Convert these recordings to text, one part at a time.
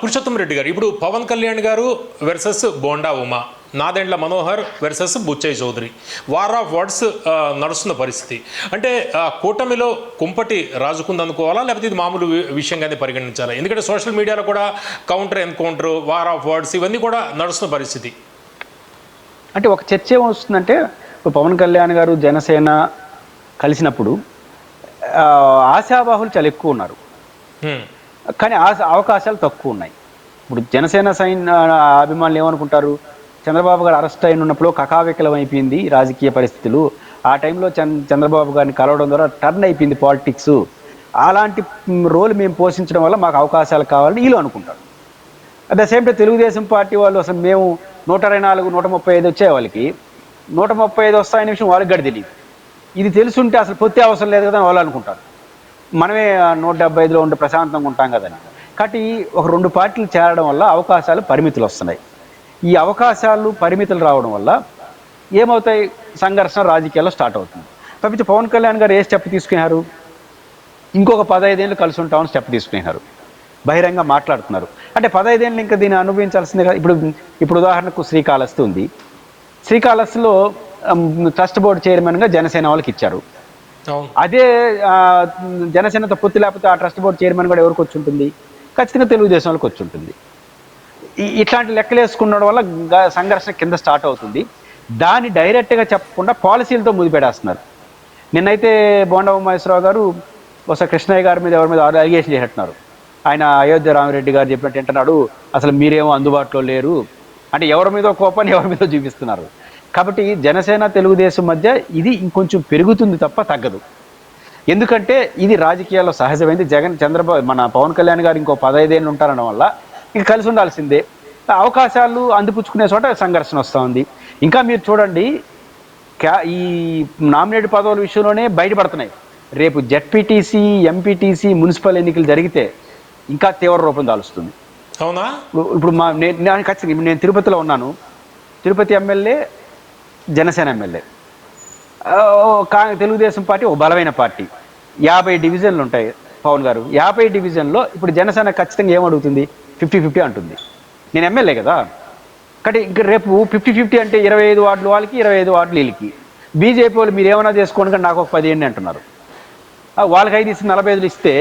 పురుషోత్తం రెడ్డి గారు. ఇప్పుడు పవన్ కళ్యాణ్ గారు versus Bonda Uma Nadendla Manohar versus Butchaiah Chowdary. War of words నడుస్తున్న పరిస్థితి. అంటే కూటమిలో కుంపటి రాజుకుందనుకోవాలా లేకపోతే ఇది మామూలు విషయంగానే పరిగణించాలా? ఎందుకంటే సోషల్ మీడియాలో కూడా counter encounter war of words ఇవన్నీ కూడా నడుస్తున్న పరిస్థితి. అంటే ఒక చర్చ ఏమొస్తుందంటే ఇప్పుడు పవన్ కళ్యాణ్ గారు జనసేన కలిసినప్పుడు ఆ, ఆశావాహులు చాలా ఎక్కువ ఉన్నారు. కానీ ఆశ అవకాశాలు తక్కువ ఉన్నాయి. ఇప్పుడు జనసేన సైన్ అభిమానులు ఏమనుకుంటారు? చంద్రబాబు గారు అరెస్ట్ అయిన ఉన్నప్పుడు కకావికలం అయిపోయింది రాజకీయ పరిస్థితులు. ఆ టైంలో చంద్ర చంద్రబాబు గారిని కలవడం ద్వారా టర్న్ అయిపోయింది పాలిటిక్స్. అలాంటి రోల్ మేము పోషించడం వల్ల మాకు అవకాశాలు కావాలని వీళ్ళు అనుకుంటారు. At the same time Telugu Desam party వాళ్ళు అసలు మేము నూట అరవై నాలుగు నూట ముప్పై ఐదు వచ్చే వాళ్ళకి. నూట ముప్పై ఐదు వస్తాయనే విషయం వాళ్ళకి గడి తెలియదు ఇది తెలుసుంటే అసలు పొత్తే అవసరం లేదు కదా వాళ్ళు అనుకుంటారు. మనమే నూట డెబ్బై ఐదులో ఉండి ప్రశాంతంగా ఉంటాం కదని కాబట్టి ఒక రెండు పార్టీలు చేరడం వల్ల అవకాశాలు పరిమితులు వస్తున్నాయి. ఈ అవకాశాలు పరిమితులు రావడం వల్ల ఏమవుతాయి? సంఘర్షణ రాజకీయాల్లో స్టార్ట్ అవుతుంది. తప్పించి పవన్ కళ్యాణ్ గారు ఏ స్టెప్ తీసుకున్నారు? ఇంకొక పదహైదేళ్ళు కలిసి ఉంటామని స్టెప్ తీసుకున్నారు. బహిరంగ మాట్లాడుతున్నారు. అంటే పదహైదేళ్ళు ఇంకా దీన్ని అనుభవించాల్సిందే కదా. ఇప్పుడు ఇప్పుడు ఉదాహరణకు శ్రీకాళహస్తి ఉంది. శ్రీకాళహస్తిలో ట్రస్ట్ బోర్డు చైర్మన్గా జనసేన వాళ్ళకి ఇచ్చారు. అదే ఆ, జనసేనతో పొత్తు లేకపోతే ఆ ట్రస్ట్ బోర్డు చైర్మన్ కూడా ఎవరికి వచ్చి ఉంటుంది ఖచ్చితంగా తెలుగుదేశం వాళ్ళకి వచ్చి ఉంటుంది ఇట్లాంటి లెక్కలు వేసుకున్నడం వల్ల సంఘర్షణ కింద స్టార్ట్ అవుతుంది. దాన్ని డైరెక్ట్గా చెప్పకుండా పాలసీలతో ముదిపెడేస్తున్నారు నిన్నైతే బోండా ఉమేశ్వరరావు గారు ఒకసారి కృష్ణయ్య గారి మీద ఎవరి మీద అలిగేషన్ చేసేట్టున్నారు ఆయన అయోధ్య రామిరెడ్డి గారు చెప్పినట్టు ఏంటన్నాడు అసలు మీరేమో అందుబాటులో లేరు. అంటే ఎవరి మీద కోపాన్ని ఎవరి మీద చూపిస్తున్నారు? కాబట్టి జనసేన తెలుగుదేశం మధ్య ఇది ఇంకొంచెం పెరుగుతుంది తప్ప తగ్గదు. ఎందుకంటే ఇది రాజకీయాల్లో సహజమైంది. జగన్ చంద్రబాబు మన పవన్ కళ్యాణ్ గారు ఇంకో పదహైదేళ్ళు ఉంటారనడం వల్ల ఇంక కలిసి ఉండాల్సిందే. అవకాశాలు అందిపుచ్చుకునే చోట సంఘర్షణ వస్తూ ఉంది ఇంకా మీరు చూడండి క్యా ఈ నామినేట్ పదవుల విషయంలోనే బయటపడుతున్నాయి. రేపు జెడ్పీటీసీ ఎంపీటీసీ మున్సిపల్ ఎన్నికలు జరిగితే ఇంకా తీవ్ర రూపం దాలుస్తుంది. అవునా? ఇప్పుడు మా నేను ఖచ్చితంగా నేను తిరుపతిలో ఉన్నాను. Tirupati MLA Janasena MLA. ఓ తెలుగుదేశం పార్టీ ఒక బలమైన పార్టీ. యాభై డివిజన్లు ఉంటాయి పవన్ గారు. యాభై డివిజన్లో ఇప్పుడు జనసేన ఖచ్చితంగా ఏమడుగుతుంది ఫిఫ్టీ ఫిఫ్టీ అంటుంది. నేను ఎమ్మెల్యే కదా. కాబట్టి ఇంక రేపు ఫిఫ్టీ ఫిఫ్టీ అంటే ఇరవై ఐదు వార్డులు వాళ్ళకి ఇరవై ఐదు వార్డులు వీళ్ళకి. బీజేపీ వాళ్ళు మీరు ఏమైనా చేసుకోండి కానీ నాకు ఒక పదిహేను అంటున్నారు. వాళ్ళకి ఐదు ఇస్తే నలభై ఐదులు ఇస్తే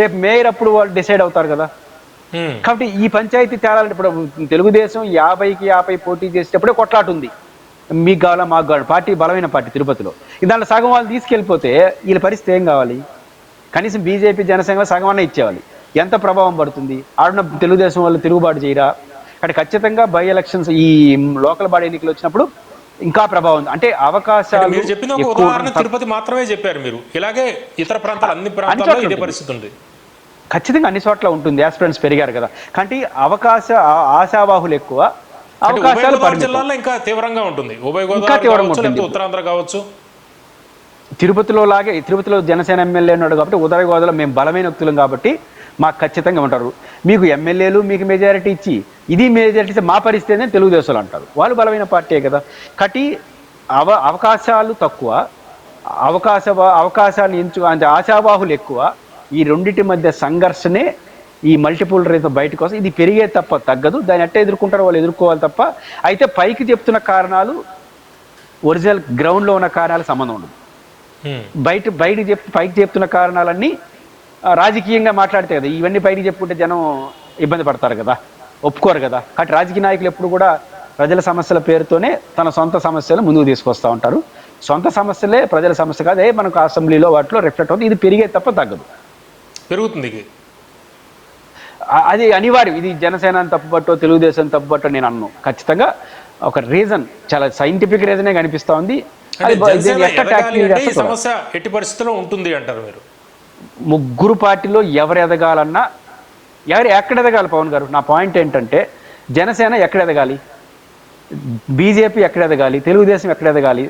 రేపు మేయర్ అప్పుడు వాళ్ళు డిసైడ్ అవుతారు కదా. కాబట్టి ఈ పంచాయతీ తేలాలంటే ఇప్పుడు తెలుగుదేశం యాభైకి యాభై పోటీ చేసేటప్పుడే కొట్లాట ఉంది మీకు కావాలా మాకు కావాలి పార్టీ బలమైన పార్టీ తిరుపతిలో. దాంట్లో సగం వాళ్ళు తీసుకెళ్ళిపోతే వీళ్ళ పరిస్థితి ఏం కావాలి? కనీసం బీజేపీ జనసేన సగం అన్న ఇచ్చేవాలి ఎంత ప్రభావం పడుతుంది? ఆడున్న తెలుగుదేశం వాళ్ళు తిరుగుబాటు చేయరా? అంటే ఖచ్చితంగా బై ఎలక్షన్స్ ఈ లోకల్ బాడీ ఎన్నికలు వచ్చినప్పుడు ఇంకా ప్రభావం ఉంది. అంటే అవకాశాలు మీరు చెప్పిన ఒక ఉదాహరణ తిరుపతి మాత్రమే చెప్పారు మీరు. ఇలాగే ఇతర ప్రాంతాలు అన్ని ప్రాంతాల్లో ఇదే. పరిస్థితి ఉంది ఖచ్చితంగా అన్ని చోట్ల ఉంటుంది. ఆస్పిరెంట్స్ పెరిగారు కదా. కాబట్టి అవకాశ ఆశావాహులు ఎక్కువ. అవకాశాలు జిల్లాలో ఇంకా తీవ్రంగా ఉంటుంది. ఉభయ గోదావరి ఉత్తరాంధ్ర కావచ్చు? తిరుపతిలో లాగే తిరుపతిలో జనసేన ఎమ్మెల్యే ఉన్నాడు కాబట్టి ఉదయ గోదావరిలో మేము బలమైన వ్యక్తులం కాబట్టి మాకు ఖచ్చితంగా ఉంటారు. మీకు ఎమ్మెల్యేలు మీకు మెజారిటీ ఇచ్చి ఇది మెజారిటీ ఇస్తే మా పరిస్థితి తెలుగుదేశం అంటారు. వాళ్ళు బలమైన పార్టీ కదా? కాబట్టి అవ అవకాశాలు తక్కువ. అవకాశ అవకాశాన్ని ఎంచు అంటే ఆశావాహులు ఎక్కువ. ఈ రెండింటి మధ్య సంఘర్షణే ఈ మల్టిపుల్ రేట్ బయటకు వస్తే ఇది పెరిగే తప్ప తగ్గదు. దాన్ని ఎట్ట ఎదుర్కొంటారో వాళ్ళు ఎదుర్కోవాలి తప్ప అయితే పైకి చెప్తున్న కారణాలు ఒరిజినల్ గ్రౌండ్లో ఉన్న కారణాలు సంబంధం ఉండదు. బయట బయట చెప్ పైకి చెప్తున్న కారణాలన్నీ రాజకీయంగా మాట్లాడితే కదా ఇవన్నీ బయటికి చెప్పుకుంటే జనం ఇబ్బంది పడతారు కదా ఒప్పుకోరు కదా. కాబట్టి రాజకీయ నాయకులు ఎప్పుడు కూడా ప్రజల సమస్యల పేరుతోనే తన సొంత సమస్యలు ముందుకు తీసుకొస్తూ ఉంటారు. సొంత సమస్యలే ప్రజల సమస్య కాదు. ఏ మనకు అసెంబ్లీలో వాటిలో రిఫ్లెక్ట్ అవుతుంది. ఇది పెరిగే తప్ప తగ్గదు. పెరుగుతుంది అది అనివార్యం. ఇది జనసేన తప్పుపట్టో తెలుగుదేశం తప్పుపట్టో నేను అన్ను. ఖచ్చితంగా ఒక రీజన్ చాలా సైంటిఫిక్ రీజనే కనిపిస్తా ఉంది. సమస్య ఎట్టి పరిస్థితుల్లో ఉంటుంది అంటారు మీరు? ముగ్గురు పార్టీలో ఎవరు ఎదగాలన్నా ఎవరు ఎక్కడ ఎదగాలి పవన్ గారు? నా పాయింట్ ఏంటంటే జనసేన ఎక్కడ ఎదగాలి? బీజేపీ ఎక్కడ ఎదగాలి? తెలుగుదేశం ఎక్కడ ఎదగాలి?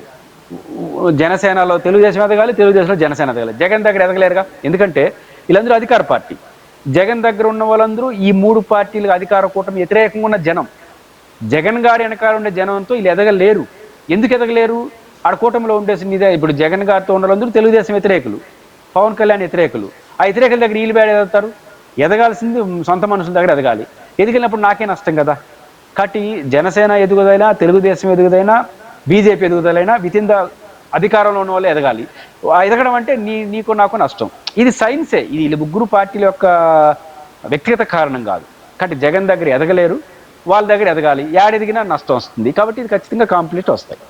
జనసేనలో తెలుగుదేశం ఎదగాలి తెలుగుదేశంలో జనసేన ఎదగాలి. జగన్ దగ్గర ఎదగలేరుగా? ఎందుకంటే వీళ్ళందరూ అధికార పార్టీ. జగన్ దగ్గర ఉన్న వాళ్ళందరూ ఈ మూడు పార్టీలు అధికార కూటమి వ్యతిరేకంగా ఉన్న జనం. జగన్ గారి వెనకాల ఉండే జనంతో వీళ్ళు ఎదగలేరు. ఎందుకు ఎదగలేరు? ఆడ కూటమిలో ఉండేసి మీద ఇప్పుడు జగన్ గారితో ఉన్న వాళ్ళందరూ తెలుగుదేశం వ్యతిరేకులు పవన్ కళ్యాణ్ వ్యతిరేకులు. ఆ వ్యతిరేకుల దగ్గర వీళ్ళు బేడ ఎదుగుతారు. ఎదగాల్సింది సొంత మనుషుల దగ్గర ఎదగాలి. ఎదిగినప్పుడు నాకే నష్టం కదా. కాబట్టి జనసేన ఎదుగుదైనా తెలుగుదేశం ఎదుగుదైనా బీజేపీ ఎదుగుదలైనా విత్ ఇన్ ద అధికారంలో ఉన్న వాళ్ళు ఎదగాలి. ఎదగడం అంటే నీ నీకు నాకు నష్టం. ఇది సైన్సే. ఇది ముగ్గురు పార్టీల యొక్క వ్యక్తిగత కారణం కాదు. కాబట్టి జగన్ దగ్గర ఎదగలేరు. వాళ్ళ దగ్గర ఎదగాలి. యాడెదిగినా నష్టం వస్తుంది. కాబట్టి ఇది ఖచ్చితంగా కాంప్లీట్ వస్తాయి.